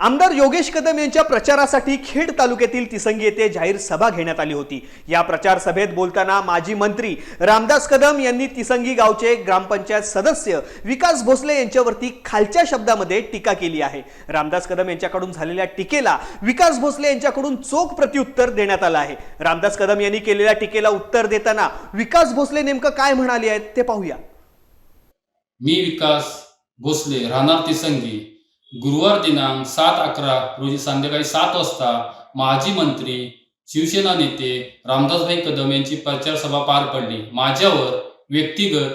आमदार योगेश कदम यांच्या प्रचारासाठी खेड तालुक्यातील तिसंगी येथे जाहीर सभा घेण्यात आली होती. या प्रचार सभेत बोलताना माजी मंत्री रामदास कदम यांनी तिसंगी गावचे ग्रामपंचायत सदस्य विकास भोसले यांच्यावरती खालच्या शब्दामध्ये टीका केली आहे. रामदास कदम यांच्याकडून झालेल्या टीकेला विकास भोसले यांच्याकडून चोख प्रत्युत्तर देण्यात आलं आहे. रामदास कदम यांनी केलेल्या टीकेला उत्तर देताना विकास भोसले नेमकं काय म्हणाले आहेत ते पाहूया. मी विकास भोसले राहणार तिसंगी गुरुवार दिनांक सात अकरा रोजी संध्याकाळी सात वाजता माजी मंत्री शिवसेना नेते रामदासभाई कदम यांची प्रचार सभा पार पडली. माझ्यावर व्यक्तिगत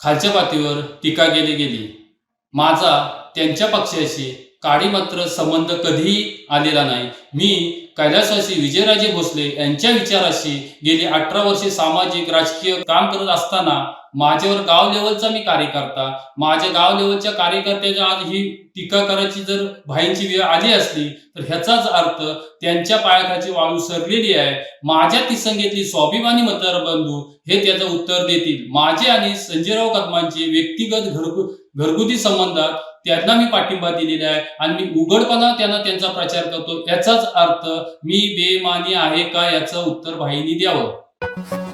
खालच्या पातळीवर टीका केली गेली. माझा त्यांच्या पक्षाशी काळी मात्र संबंध कधीही आलेला नाही. मी कैलासवासी विजयराजे भोसले यांच्या विचाराशी गेली अठरा वर्षे सामाजिक राजकीय काम करत असताना माझ्यावर गाव लेवलचा मी कार्यकर्ता. माझ्या गाव लेवलच्या कार्यकर्त्याच्या आज ही टीका करायची जर भाईंची वेळ आली असली तर ह्याचाच अर्थ त्यांच्या पायाखाची वाळू सरलेली आहे. माझ्या तिसंगेतली स्वाभिमानी मतदार बंधू हे त्याचं उत्तर देतील. माझे आणि संजयराव कदमांचे व्यक्तिगत घरगु घरगुती संबंधात त्यांना मी पाठिंबा दिलेला आहे आणि मी उघडपणा त्यांना त्यांचा प्रचार करतो. याचाच अर्थ मी बेमानी आहे का याचं उत्तर भाईनी द्यावं.